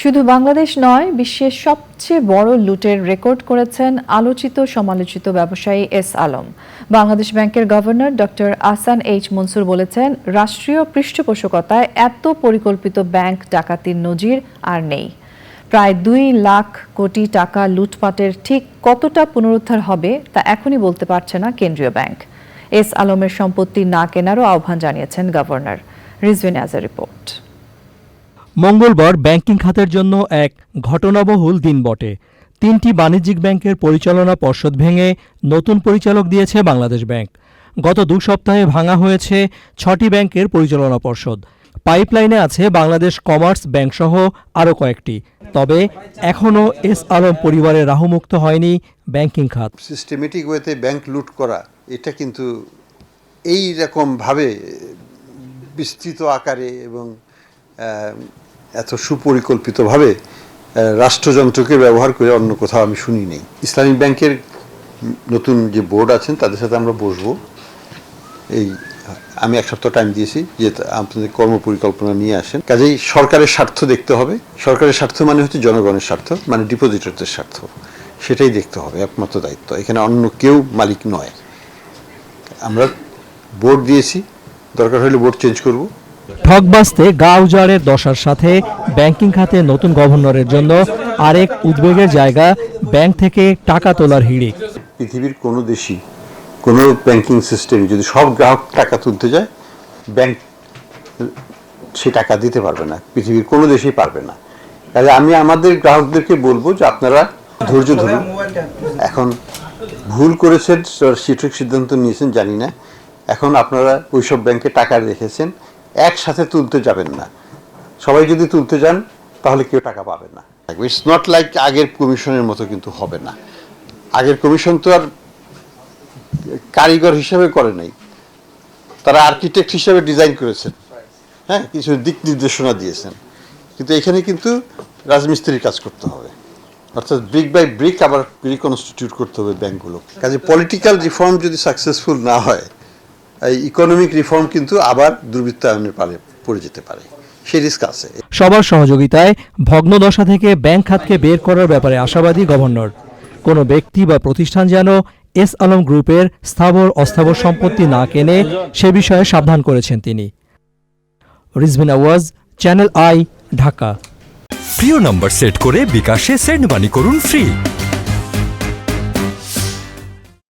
শুধু বাংলাদেশ নয়, বিশ্বের সবচেয়ে বড় লুটের রেকর্ড করেছেন আলোচিত সমালোচিত ব্যবসায়ী এস আলম। বাংলাদেশ ব্যাংকের governor doctor Ahsan H Mansur বলেছেন, রাষ্ট্রীয় পৃষ্ঠপোষকতায় এত পরিকল্পিত ব্যাংক ডাকাতির নজির আর নেই। প্রায় দুই লাখ কোটি টাকা লুটপাটের ঠিক কতটা পুনরুদ্ধার হবে তা এখনই বলতে পারছে না কেন্দ্রীয় ব্যাংক। এস আলমের সম্পত্তি না কেনারও আহ্বান জানিয়েছেন গভর্নর। রিজভিন অ্যাজ রিপোর্ট। মঙ্গলবার ব্যাংকিং খাতের জন্য এক ঘটনাবহুল দিন বটে। তিনটি বাণিজ্যিক ব্যাংকের পরিচালনা পর্ষদ ভেঙে নতুন পরিচালক দিয়েছে বাংলাদেশ ব্যাংক। গত দু সপ্তাহে ভাঙা হয়েছে ছটি ব্যাংকের পরিচালনা পর্ষদ। পাইপলাইনে আছে বাংলাদেশ কমার্স ব্যাংক সহ আরও কয়েকটি। তবে এখনও এস আলম পরিবারের রাহুমুক্ত হয়নি ব্যাংকিং খাত। সিস্টেমেটিক ওয়েতে ব্যাংক লুট করা, এটা কিন্তু এই রকমভাবে বিস্তৃত আকারে এবং এত সুপরিকল্পিতভাবে রাষ্ট্রযন্ত্রকে ব্যবহার করে অন্য কোথাও আমি শুনি নেই ইসলামিক ব্যাংকের নতুন যে বোর্ড আছেন, তাদের সাথে আমরা বসবো। এই, আমি এক সপ্তাহ টাইম দিয়েছি যে আপনাদের কর্মপরিকল্পনা নিয়ে আসেন। কাজেই সরকারের স্বার্থ দেখতে হবে। সরকারের স্বার্থ মানে হচ্ছে জনগণের স্বার্থ মানে ডিপোজিটরদের স্বার্থ। সেটাই দেখতে হবে, একমাত্র দায়িত্ব। এখানে অন্য কেউ মালিক নয়। আমরা বোর্ড দিয়েছি, দরকার হলে বোর্ড চেঞ্জ করব। ঠকবাস্তে গা উজাড়ের দশার সাথে ব্যাংকিং খাতে নতুন গভর্নরের জন্য আরেক উদ্বেগের জায়গা ব্যাংক থেকে টাকা তোলার হিড়িক। পৃথিবীর কোনো দেশই কোনো ব্যাংকিং সিস্টেম যদি সব গ্রাহক টাকা তুলতে যায়, ব্যাংক সে টাকা দিতে পারবে না, পৃথিবীর কোনো দেশেই পারবে না। কাজে আমি আমাদের গ্রাহকদেরকে বলব যে আপনারা ধৈর্য ধরুন। এখন ভুল করেছেন, সঠিক সিদ্ধান্ত নিয়েছেন, জানি না। এখন আপনারা ওইসব ব্যাংকে টাকা রেখেছেন একসাথে তুলতে যাবেন না। সবাই যদি তুলতে যান, তাহলে কেউ টাকা পাবে না। ইটস নট লাইক আগের কমিশনের মতো কিন্তু হবে না। আগের কমিশন তো আর কারিগর হিসেবে করে নাই। তারা আর্কিটেক্ট হিসেবে ডিজাইন করেছেন। হ্যাঁ কিছু দিক নির্দেশনা দিয়েছেন। কিন্তু এখানে কিন্তু রাজমিস্ত্রির কাজ করতে হবে। অর্থাৎ ব্রিক বাই ব্রিক আবার রিকনস্টিটিউট করতে হবে ব্যাংকগুলো। কাজে পলিটিক্যাল রিফর্ম যদি সাকসেসফুল না হয় এই ইকোনমিক রিফর্ম কিন্তু আবার দুর্বৃত্তায়নের পারে পড়ে যেতে পারে। সেই রিস্ক আছে। সবার সহযোগিতায় ভগ্নদশা থেকে ব্যাংক খাতকে বের করার ব্যাপারে আশাবাদী গভর্নর। কোনো ব্যক্তি বা প্রতিষ্ঠান যেন এস আলম গ্রুপের স্থাবর অস্থাবর সম্পত্তি না কেনে সে বিষয়ে সাবধান করেছেন তিনি। রিজভিন আওয়াজ চ্যানেল আই ঢাকা। প্রিয় নম্বর সেট করে বিকাশে সেন্ড মানি করুন ফ্রি।